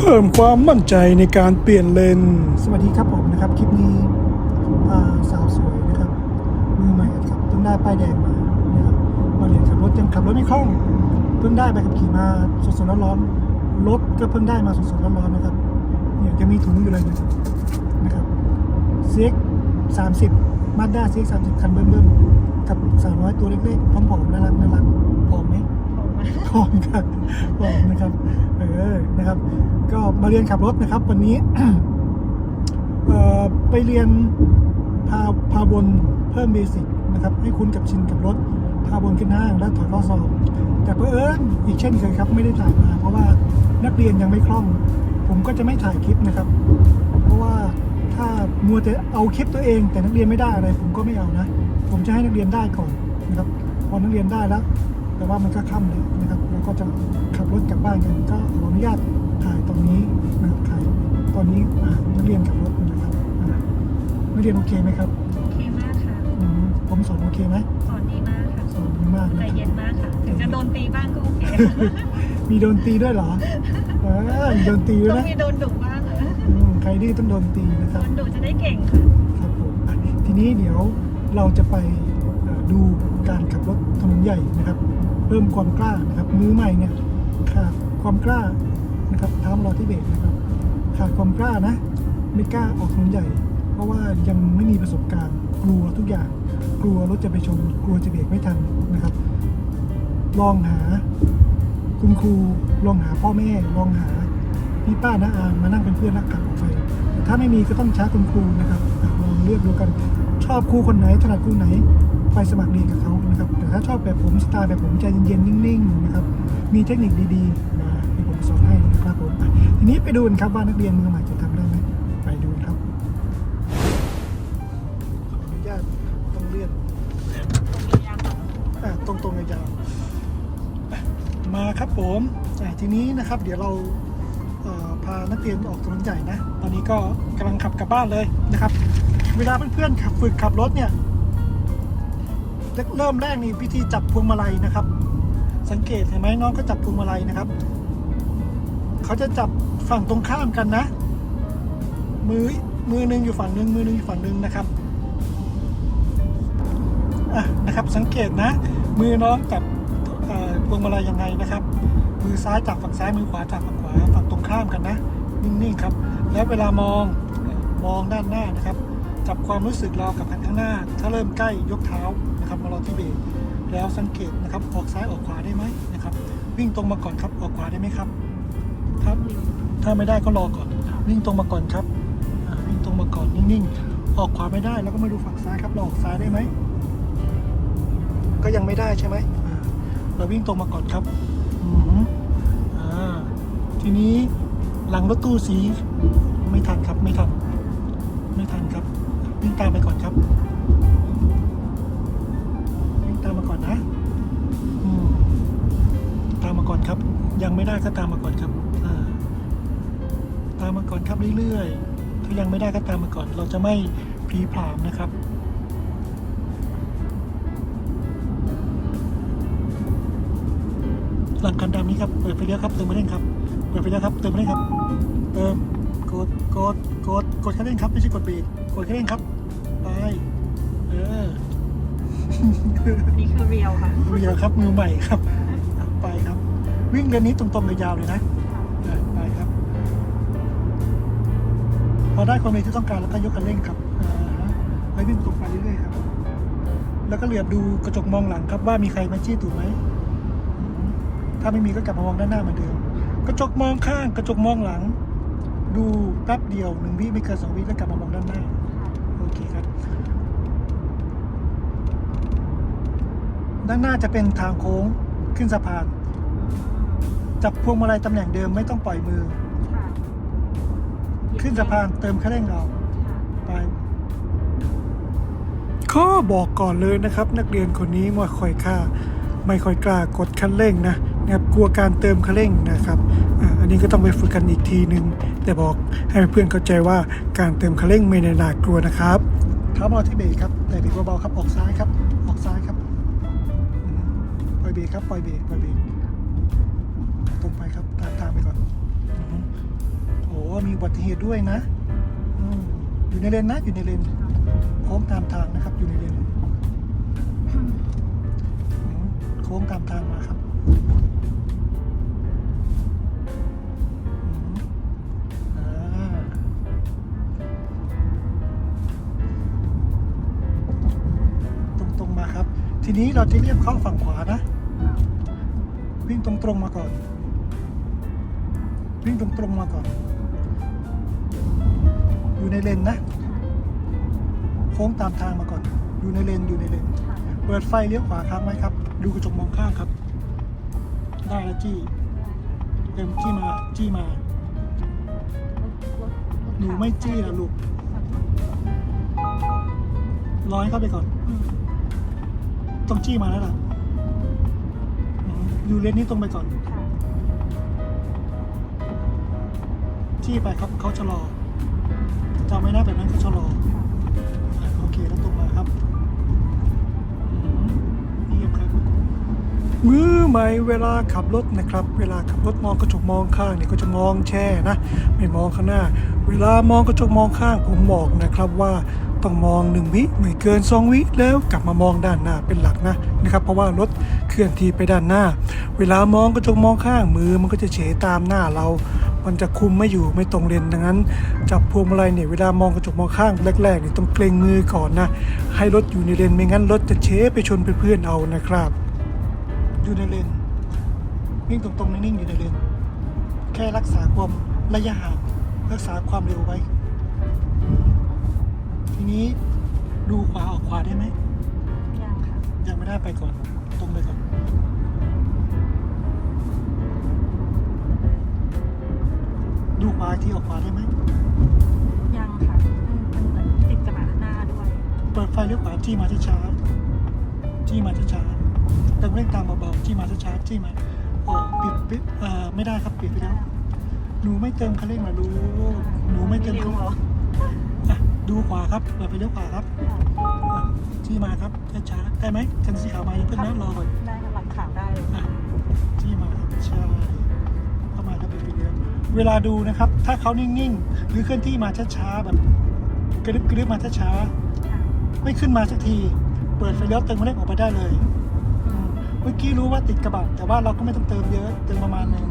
เพิ่มความมั่นใจในการเปลี่ยนเลน สวัสดีครับผมนะครับ คลิปนี้พาสาวสวยนะครับ มือใหม่ครับเพิ่งได้ป้ายแดงมานะครับมาเรียนขับรถยังขับรถไม่คล่องเพิ่งได้ใบขับขี่มาสดๆร้อนๆรถก็เพิ่งได้มาสดๆร้อนๆนะครับเนี่ยจะมีถุงอยู่เลยนะครับนะครับเซ็กสามสิบมาด้าเซ็กสามสิบคันเบิ่มๆกับสาวน้อยตัวเล็กๆพร้อมๆน่ารักน่ารัก พร้อมครับพร้อมนะครับเออนะครับ ก็มาเรียนขับรถนะครับ วันนี้เอ่อไปเรียนพาพาบนเพิ่มเบสิกนะครับ ให้คุ้นกับชินกับรถพาบนขึ้นห้างและถอยข้อสอบ แต่เพอเอิญอีกเช่นเคยครับ ไม่ได้ถ่ายมา เพราะว่านักเรียนยังไม่คล่อง ผมก็จะไม่ถ่ายคลิปนะครับ เพราะว่าถ้ามัวแต่เอาคลิปตัวเอง แต่นักเรียนไม่ได้อะไร ผมก็ไม่เอานะ ผมจะให้นักเรียนได้ก่อนนะครับพอนักเรียนได้แล้ว แต่ว่ามันก็ค่ำเลย ก็จะขับรถกลับบ้านกันก็ขออนุญาตถ่ายตรงนี้นะครับถ่ายตอนนี้อ่านักเรียนขับรถนะครับอ่านักเรียนโอเคไหมครับโอเคมากค่ะ อืมผมสอนโอเคไหมสอนดีมากค่ะ สอนดีมากใจนะคเย็รับ นมากค่ะ ถึงจะโดนตีบ้างก็โอเคมีโดนตีด้วยเหรอเออมีโดนตีด้วยต้องนะมีโดนดุบ้างเหรออืมใครดื้อต้องโดนตีนะคโดรับ นดุจะได้เก่งค่ะ ครับผมอะทีนี้เดี๋ยวเราจะไปเอ่อดูการขับรถถนนใหญ่นะครับ เพิ่มความกล้านะครับมือใหม่เนี่ยขาดความกล้านะครับท้ามรอที่เบรกนะครับขาดความกล้านะ ไม่กล้าออกถนนใหญ่ เพราะว่ายังไม่มีประสบการณ์ กลัวทุกอย่าง กลัวรถจะไปชนกลัวจะเบรกไม่ทันนะครับ ลองหาคุณครูลองหาพ่อแม่ลองหาพี่ป้าน้าอามานั่งเป็นเพื่อนนักขับออกไปถ้าไม่มีก็ต้องช้าคุณครูนะครับลองเลือกดูกัน ชอบครูคนไหนถนัดครูไหน ไปสมัครเรียนกับเขา ถ้าชอบแบบผมสไตล์แบบผมใจเย็นๆนิ่งๆนะครับมีเทคนิคดีๆมาที่ผมสอนให้นะครับผมทีนี้ไปดูกันครับว่านักเรียนมือใหม่จะทำได้ไหมไปดูครับขออนุญาตต้องเลื่อนอะตรงๆยาวมาครับผมทีนี้นะครับ เดี๋ยวเราพานักเรียนออกถนนใหญ่นะ ตอนนี้ก็กำลังขับกลับบ้านเลยนะครับ เวลาเพื่อนๆขับฝึกขับรถเนี่ย เริ่มแรกนี่พิธีจับพวงมาลัยนะครับ สังเกตเห็นไหมน้องก็จับพวงมาลัยนะครับ เขาจะจับฝั่งตรงข้ามกันนะ มือมือหนึ่งอยู่ฝั่งหนึ่งมือหนึ่งอยู่ฝั่งหนึ่งนะครับอะนะครับสังเกตนะ มือน้องจับพวงมาลัยยังไงนะครับ มือซ้ายจับฝั่งซ้ายมือขวาจับฝั่งขวาฝั่งตรงข้ามกันนะ นิ่งๆครับ แล้วเวลามองมองด้านหน้านะครับ จับความรู้สึกเรากับคันข้างหน้า ถ้าเริ่มใกล้ยกเท้านะครับมารอที่เบรกแล้วสังเกตนะครับออกซ้ายออกขวาได้ไหมนะครับ วิ่งตรงมาก่อนครับออกขวาได้ไหมครับ ครับ ถ้าไม่ได้ก็รอก่อน วิ่งตรงมาก่อนครับวิ่งตรงมาก่อนนิ่งๆออกขวาไม่ได้แล้วก็มาดูฝั่งซ้ายครับเราออกซ้ายได้ไหมก็ยังไม่ได้ใช่ไหมเราวิ่งตรงมาก่อนครับอือหืออ่าทีนี้หลังรถตู้สีไม่ทันครับไม่ทัน ตามไปก่อนครับวิ่งตามมาก่อนนะอืมตามมาก่อนครับ ยังไม่ได้ก็ตามมาก่อนครับอ่าตามมาก่อนครับเรื่อยๆถ้ายังไม่ได้ก็ตามมาก่อน เราจะไม่พลีผลามนะครับหลังคันดำนี้ครับเปิดไฟเลี้ยวครับเติมมาเร่งครับเปิดไฟเลี้ยวครับเติมมาเร่งครับ เติมกดกดกดกดคันเร่งครับไม่ใช่กดเบรกกดคันเร่งครับ ไปเออนี่คือเรียวค่ะเรียวครับมือใหม่ครับอะไปครับ วิ่งเดินนี้ตรงๆยาวๆเลยนะอะไปครับ พอได้ความเร็วที่ต้องการแล้วก็ยกคันเร่งครับอ่าฮะไปวิ่งตรงไปเรื่อยๆครับ แล้วก็เหลือบดูกระจกมองหลังครับว่ามีใครมาจี้ตูดไหมอืมถ้าไม่มีก็กลับมามองด้านหน้าเหมือนเดิม กระจกมองข้าง กระจกมองหลัง ดูแป๊บเดียวหนึ่งวิไม่เกินสองวิแล้วกลับมามองด้านหน้า โอเคครับ ด้านหน้าจะเป็นทางโค้งขึ้นสะพาน จับพวงมาลัยตำแหน่งเดิมไม่ต้องปล่อยมือ ค่ะขึ้นสะพานเติมคันเร่งเอาไปข้อบอกก่อนเลยนะครับ นักเรียนคนนี้ไม่ค่อยค่าไม่ค่อยกล้ากดคันเร่งนะนะครับกลัวการเติมคันเร่งนะครับอะอันนี้ก็ต้องไปฝึกกันอีกทีนึง แต่บอกให้เพื่อนเข้าใจว่าการเติมคันเร่งไม่ได้น่ากลัวนะครับ เท้ามาที่เบรกครับ แต่เบรกเบาๆครับออกซ้ายครับออกซ้ายครับอืมปล่อย เบรกครับปล่อยเบรกปล่อยเบรกตรงไปครับตามทางไปก่อนอือฮึมีอุบัติเหตุด้วยนะอืมอยู่ในเลนนะอยู่ในเลนโค้งตามทางนะครับ อยู่ในเลนอืมโค้งตามทางมาครับอืมอ่าตรงๆมาครับทีนี้เราจะเรียบเข้าฝั่งขวานะ วิ่งตรงๆมาก่อน วิ่งตรงๆมาก่อน อยู่ในเลนนะ โค้งตามทางมาก่อน อยู่ในเลนอยู่ในเลน เปิดไฟเลี้ยวขวาค้างไว้ครับ ดูกระจกมองข้างครับ ได้แล้วจี้เต็มจี้มาจี้มา หนูไม่จี้นะลูกร้อยเข้าไปก่อน ต้องจี้มาแล้วล่ะ อืมอยู่เลนนี้ตรงไปก่อนค่ะจี้ไปครับเขาชะลอจำไม่ได้แบบนั้นเขาชะลอ มือใหม่เวลาขับรถนะครับ เวลาขับรถมองกระจกมองข้างเนี่ยก็จะมองแช่นะ ไม่มองข้างหน้า เวลามองกระจกมองข้างผมบอกนะครับว่าต้องมองหนึ่งวิไม่เกินสองวิแล้วกลับมามองด้านหน้าเป็นหลักนะนะครับเพราะว่ารถเคลื่อนที่ไปด้านหน้า เวลามองกระจกมองข้างมือมันก็จะเฉตามหน้าเรา มันจะคุมไม่อยู่ไม่ตรงเลนดังนั้น จับพวงมาลัยเนี่ยเวลามองกระจกมองข้างแรกๆเนี่ยต้องเกรงมือก่อนนะให้รถอยู่ในเลนไม่งั้นรถจะเฉไปชนเพื่อนๆเอานะครับ อยู่ในเลนวิ่งตรงๆนิ่งๆอยู่ในเลนแค่รักษาความระยะห่างรักษาความเร็วไว้ ทีนี้ดูขวาออกขวาได้ไหมยังค่ะยังไม่ได้ไปก่อน ตรงไปก่อนดูขวาอีกที่ออกขวาได้ไหมยังค่ะอืมมันเหมือนติดกระบะหน้าด้วย เปิดไฟเลี้ยวขวาจี้มาช้าๆจี้มาช้าๆ เติมเร่งตามเบาๆจี้มาช้าๆจี้มาโอ้ปิดปิดเอ่อไม่ได้ครับปิดไปแล้วหนูไม่เติมคันเร่งมาดูหนูไม่เติมเร็คัวนเหรออะดูขวาครับเปิดไปเลี้ยวขวาครับอะจี้มาครับช้าๆได้ไหมคันสีขาวมาอย่าเพิ่งนะรอก่อน ได้ค่ะหลังขาวได้เลยอะจี้มาครับใช่เข้ามาแล้วเปิดไปเลี้ยวเวลาดูนะครับ ถ้าเขานิ่งๆ หรือเคลื่อนที่มาช้าๆแบบกระดึบกระดึบมาช้าๆค่ะไม่ขึ้นมาสักที เปิดไฟเลี้ยวเติมมาเร่งออกไปได้เลยอืม เมื่อกี้รู้ว่าติดกระบะแต่ว่าเราก็ไม่ต้องเติมเยอะเติมประมาณหนึง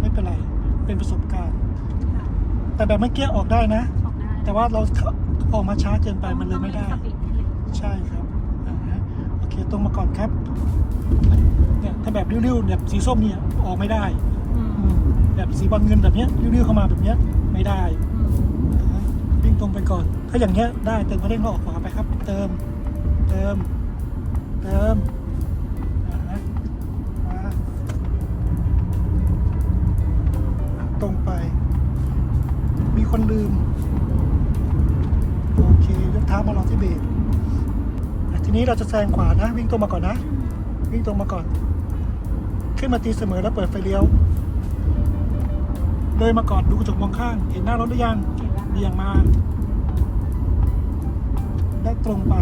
ไม่เป็นไร เป็นประสบการณ์ค่ะแต่แบบเมื่อกี้ออกได้นะออกได้แต่ว่าเราออกมาช้าเกินไปมันเลยไม่ได้ต้องรีบสปีดนิดนึงใช่ครับอ่าฮะโอเคตรงมาก่อนครับเนี่ยถ้าแบบริ้วๆแบบสีส้มเนี่ยออกไม่ได้อือืมมแบบสีบอลเงินแบบเนี้ยริ้วๆเข้ามาแบบเนี้ยไม่ได้อืมอ่าฮะวิ่งตรงไปก่อน ถ้าอย่างเงี้ยได้เติมมาเร่งแล้วออกขวาไปครับ เติม เติม เติม โอเค ยกเท้ามารองที่เบรกอะทีนี้เราจะแซงขวานะ วิ่งตรงมาก่อนนะ วิ่งตรงมาก่อน ขึ้นมาตีเสมอแล้วเปิดไฟเลี้ยวเลยมาก่อนดูกระจกมองข้าง เห็นหน้ารถหรือยังเห็นแล้วเบี่ยงมา และตรงไป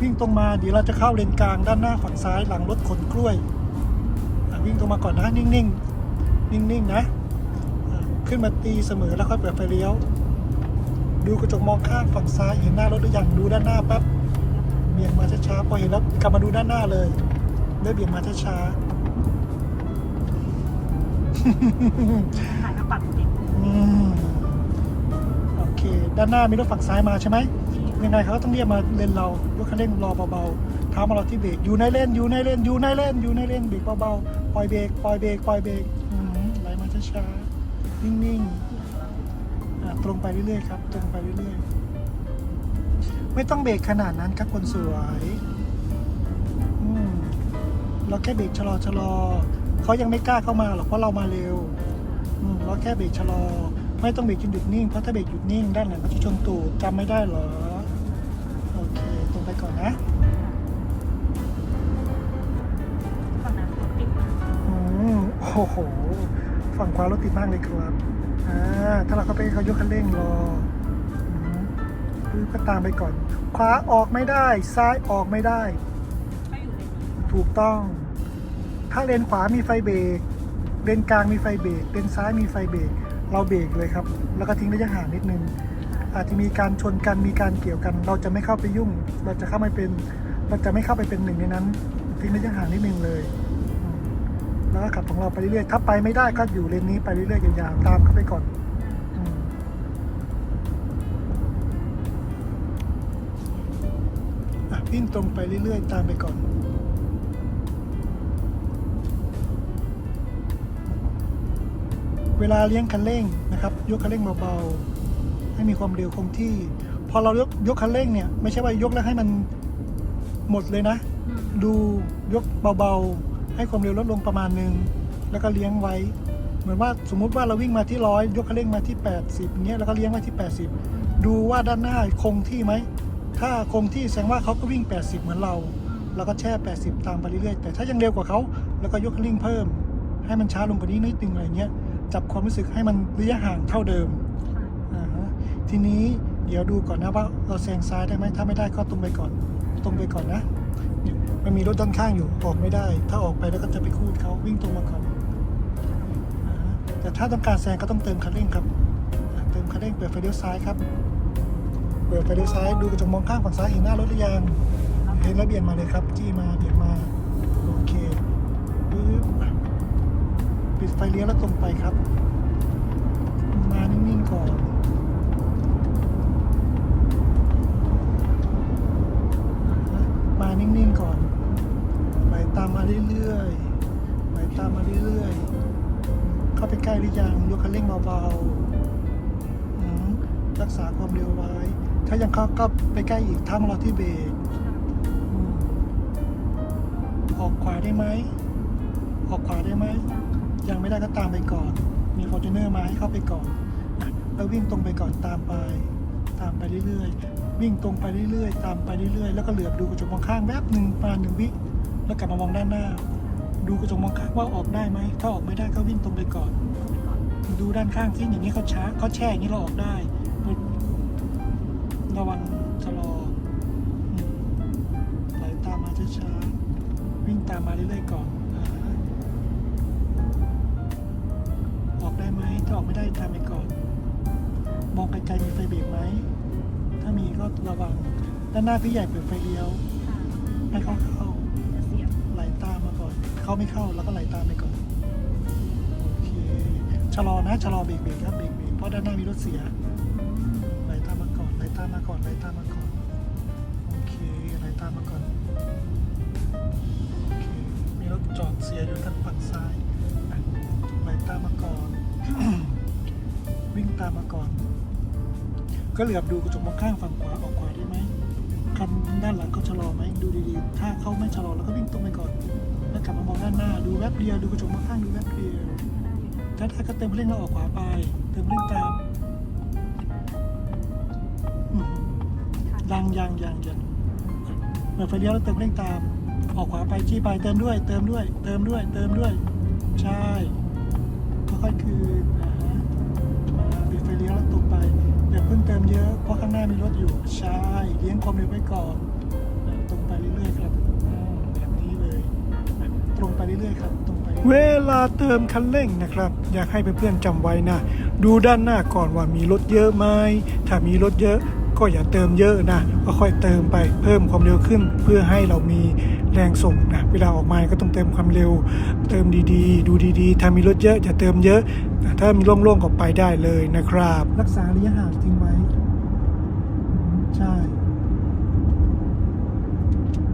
วิ่งตรงมาเดี๋ยวเราจะเข้าเลนกลางด้านหน้าฝั่งซ้ายหลังรถขนกล้วยอะวิ่งตรงมาก่อนนะนิ่งๆ นิ่งๆนะอะขึ้นมาตีเสมอแล้วค่อยเปิดไฟเลี้ยว ดูกระจกมองข้างฝั่งซ้ายเห็นหน้ารถหรือยังดูด้านหน้าปั๊บเบี่ยงมาช้าๆพอเห็นแล้วกลับมาดูด้านหน้าเลยแล้วเบี่ยงมาช้าๆหายมาปัดติดอืมโอเค ด้านหน้ามีรถฝั่งซ้ายมาใช่ไหมยังไงเขาก็ต้องเรียกมาเลนเรารถคันเร่งรอเบาๆเท้ามารอที่เบรกอยู่ในเลนอยู่ในเลนอยู่ในเลนอยู่ในเลนเบรกเบาๆปล่อยเบรกปล่อยเบรกปล่อยเบรกอืมไหลมาช้าๆนิ่งๆอะ ตรงไปเรื่อยๆครับ ตรงไปเรื่อยๆ ไม่ต้องเบรกขนาดนั้นครับคนสวยอืมเราแค่เบรกชะลอชะลอเขายังไม่กล้าเข้ามาหรอกเพราะเรามาเร็วอืมเราแค่เบรกชะลอ ไม่ต้องเบรกจนหยุดนิ่งเพราะถ้าเบรกหยุดนิ่งด้านหลังก็จะชนตูดจำไม่ได้เหรอโอเคตรงไปก่อนนะฝั่งนั้นรถติดมากอืมโอ้โห ฝั่งขวารถติดมากเลยครับอ่า ถ้าเราเข้าไปเขายกคันเร่งรออืมปึ๊บก็ตามไปก่อน ขวาออกไม่ได้ ซ้ายออกไม่ได้ ถูกต้อง ถ้าเลนขวามีไฟเบรก เลนกลางมีไฟเบรก เลนซ้ายมีไฟเบรก เราเบรกเลยครับ แล้วก็ทิ้งระยะห่างนิดนึง อาจจะมีการชนกัน มีการเกี่ยวกัน เราจะไม่เข้าไปยุ่ง เราจะเข้าไม่เป็น เราจะไม่เข้าไปเป็นหนึ่งในนั้น ทิ้งระยะห่างนิดนึงเลย แล้วก็ขับของเราไปเรื่อยๆถ้าไปไม่ได้ก็อยู่เลนนี้ไปเรื่อยๆยาวๆตามเข้าไปก่อนอืมอะวิ่งตรงไปเรื่อยๆ ตามไปก่อนเวลาเลี้ยงคันเร่งนะครับ ยกคันเร่งเบาๆให้มีความเร็วคงที่ พอเรายกยกคันเร่งเนี่ย ไม่ใช่ว่ายกแล้วให้มันหมดเลยนะอืมดูยกเบาๆ ให้ความเร็วลดลงประมาณหนึ่งแล้วก็เลี้ยงไว้ เหมือนว่าสมมุติว่าเราวิ่งมาที่ร้อยยกคันเร่งมาที่ 80อย่างเงี้ยแล้วก็เลี้ยงไว้ที่ 80 ดูว่าด้านหน้าคงที่ไหม ถ้าคงที่แสดงว่าเขาก็วิ่ง 80 เหมือนเราแล้วก็แช่ 80 ตามไปเรื่อยๆแต่ถ้ายังเร็วกว่าเขาแล้วก็ยกคันเร่งเพิ่ม ให้มันช้าลงกว่านี้นิดนึงอะไรเงี้ยจับความรู้สึกให้มันระยะห่างเท่าเดิมอ่าฮะทีนี้เดี๋ยวดูก่อนนะว่าเราแซงซ้ายได้ไหมถ้าไม่ได้ก็ตรงไปก่อน ตรงไปก่อนนะ มันมีรถด้านข้างอยู่ออกไม่ได้ ถ้าออกไปแล้วก็จะไปคูดเขาวิ่งตรงมาก่อนแต่ถ้าต้องการแซงก็ต้องเติมคันเร่งครับเติมคันเร่งเปิดไฟเลี้ยวซ้ายครับ เปิดไฟเลี้ยวซ้ายดูกระจกมองข้างฝั่งซ้ายเห็นหน้ารถหรือยังเห็นแล้วเบี่ยงมาเลยครับ จี้มาเบี่ยงมาโอเคปึ๊บปิดไฟเลี้ยวแล้วตรงไปครับ มานิ่งๆก่อน นิ่งๆก่อนไหลตามมาเรื่อยๆไหลตามมาเรื่อยๆเข้าไปใกล้หรือยังยกคันเร่งเบาๆรักษาความเร็วไว้ ถ้ายังเข้าก็ไปใกล้อีกทั้งเราที่เบรกออกขวาได้ไหมออกขวาได้ไหมยังไม่ได้ก็ตามไปก่อน มีฟอร์จูเนอร์มาให้เข้าไปก่อนแล้ววิ่งตรงไปก่อนตามไป ตามไปเรื่อยๆ วิ่งตรงไปเรื่อยๆ ตามไปเรื่อยๆ แล้วก็เหลือบดูกระจกมองข้างแวบหนึ่งประมาณหนึ่งวิ แล้วกลับมามองด้านหน้า ดูกระจกมองข้างว่าออกได้ไหม ถ้าออกไม่ได้ก็วิ่งตรงไปก่อน ดูด้านข้างที่อย่างนี้เขาช้าเขาแช่อย่างนี้เราออกได้ ระวังชะลอไหลตามมาช้าๆ วิ่งตามมาเรื่อยๆก่อนอออกได้ไหมถ้าออกไม่ได้ตามไปก่อน มองไกลๆมีไฟเบรกไหม ถ้ามีก็ระวัง ด้านหน้าพี่ใหญ่เปิดไฟเลี้ยวค่ะให้เขาเข้าจะเสียบไหลตามมาก่อน เขาไม่เข้าแล้วก็ไหลตามไปก่อน โอเค ชะลอนะ ชะลอเบรกเบรกครับเบรกเบรกเพราะด้านหน้ามีรถเสีย ไหลตามมาก่อน ไหลตามมาก่อน ไหลตามมาก่อน โอเค ไหลตามมาก่อน โอเค มีรถจอดเสียอยู่ทางฝั่งซ้ายอะไหลตามมาก่อน วิ่งตามมาก่อน ก็เหลือบดูกระจกมองข้างฝั่งขวาออกขวาได้ไหมคันด้านหลังเขาชะลอไหมดูดีๆ ถ้าเขาไม่ชะลอแล้วก็วิ่งตรงไปก่อน แล้วกลับมามองด้านหน้า ดูแวบเดียวดูกระจกมองข้างดูแวบเดียวถ้าได้ก็เติมเร่งแล้วออกขวาไป เติมเร่งตามอืมค่ะยังยังยังยังเปิดไฟเลี้ยวแล้วเติมเร่งตาม ออกขวาไปจี้ไปเติมด้วย เติมด้วย เติมด้วย เติมด้วย ใช่ค่อยๆคืน เพิ่งเติมเยอะ เพราะข้างหน้ามีรถอยู่ ใช่เลี้ยงความเร็วไว้ก่อนนะตรงไปเรื่อยๆครับอืมแบบนี้เลยนะตรงไปเรื่อยๆครับ ตรงไป เวลาเติมคันเร่งนะครับ อยากให้เพื่อนๆจำไว้นะ ดูด้านหน้าก่อนว่ามีรถเยอะไหม ถ้ามีรถเยอะก็อย่าเติมเยอะนะ ก็ค่อยเติมไปเพิ่มความเร็วขึ้น เพื่อให้เรามีแรงส่งนะ เวลาออกมาก็ต้องเติมความเร็ว เติมดีๆ ดูดีๆ ถ้ามีรถเยอะอย่าเติมเยอะแต่ถ้ามีโล่งๆก็ไปได้เลยนะครับ รักษาระยะห่างทิ้งไว้ ใช่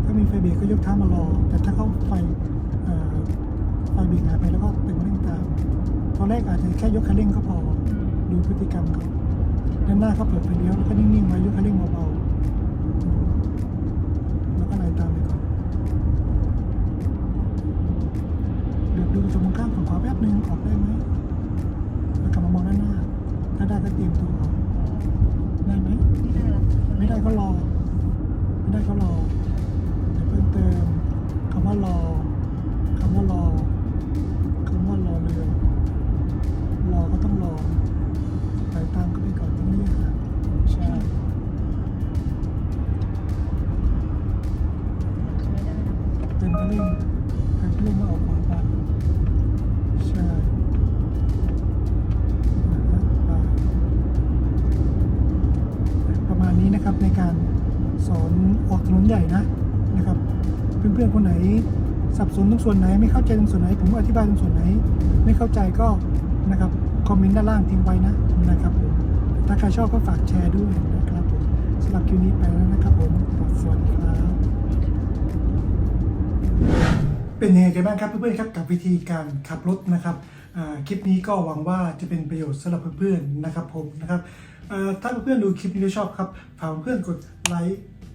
ถ้ามีไฟ เบรกก็ยกเท้ามารอ แต่ถ้าเขาไฟไฟเบรกหายไปแล้วก็เติมเร่งตามตอนแรกอาจจะแค่ยกคันเร่งก็พอดูพฤติกรรมเขาด้านหน้าเขาเปิดไฟเลี้ยวแล้วก็นิ่งๆไว้ยกคันเร่งเบาๆ สับสนตรงส่วนไหน ไม่เข้าใจตรงส่วนไหน ผมอธิบายตรงส่วนไหน ไม่เข้าใจก็นะครับคอมเมนต์ด้านล่างทิ้งไว้นะนะครับผมถ้าใครชอบก็ฝากแชร์ด้วยนะครับผมสำหรับคลิปนี้ไปแล้วนะครับผมสวัสดีครับ เป็นยังไงกันบ้างครับเพื่อนๆครับกับวิธีการขับรถนะครับคลิปนี้ก็หวังว่าจะเป็นประโยชน์สำหรับเพื่อนๆนะครับผมนะครับถ้าเพื่อนๆดูคลิปนี้แล้วชอบครับฝากเพื่อนกดไลค์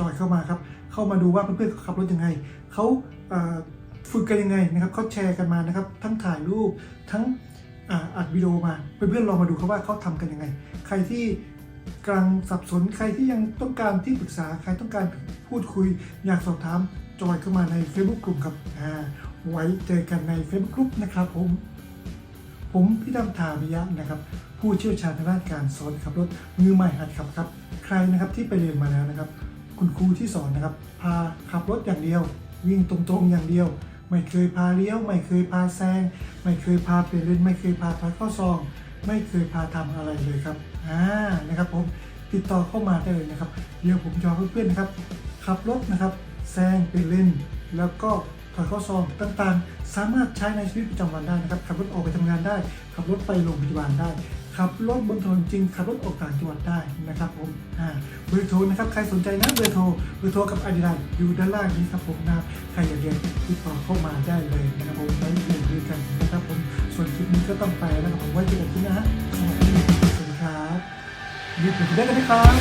จอยเข้ามาครับ เข้ามาดูว่าเพื่อนๆเขาขับรถยังไงเขาฝึกกันยังไงนะครับเขาแชร์กันมานะครับ ทั้งถ่ายรูปทั้งอัดวิดีโอมาเพื่อนๆลองมาดูครับว่าเขาทำกันยังไง ใครที่กำลังสับสนใครที่ยังต้องการที่ปรึกษาใครต้องการพูดคุย อยากสอบถามจอยเข้ามาใน Facebook กลุ่มครับไว้เจอกันใน Facebook กลุ่มนะครับผม ผมพี่ดำทามิยะนะครับ ผู้เชี่ยวชาญทางด้านการสอนขับรถมือใหม่หัดขับครับ ใครนะครับที่ไปเรียนมาแล้วนะครับ คุณครูที่สอนนะครับ พาขับรถอย่างเดียว วิ่งตรงๆอย่างเดียว ไม่เคยพาเลี้ยว ไม่เคยพาแซง ไม่เคยพาเปลี่ยนเลนไม่เคยพาถอยเข้าซอง ไม่เคยพาทำอะไรเลยครับอ่านะครับผมติดต่อเข้ามาได้เลยนะครับ เดี๋ยวผมจะเพื่อนๆนะครับ ขับรถนะครับแซงเปลี่ยนเลนแล้วก็ถอยข้าซองต่างๆ สามารถใช้ในชีวิตประจำวันได้นะครับ ขับรถออกไปทำงานได้ ขับรถไปโรงพยาบาลได้ ขับรถบนถนนจริงขับรถออกต่างจังหวัดได้นะครับผมอ่าเบอร์โทรนะครับใครสนใจนะเบอร์โทรเบอร์โทรกับอาดิดาอยู่ด้านล่างนี้ครับผมนะใครอยากเรียนติดต่อเข้ามาได้เลยนะครับผมไว้เรียนคุยกันนะครับผมส่วนคลิปนี้ก็ต้องไปแล้วนะครับผมไว้เจอกันที่หนะสวัสดีครับรีบไปได้เลยนะครับ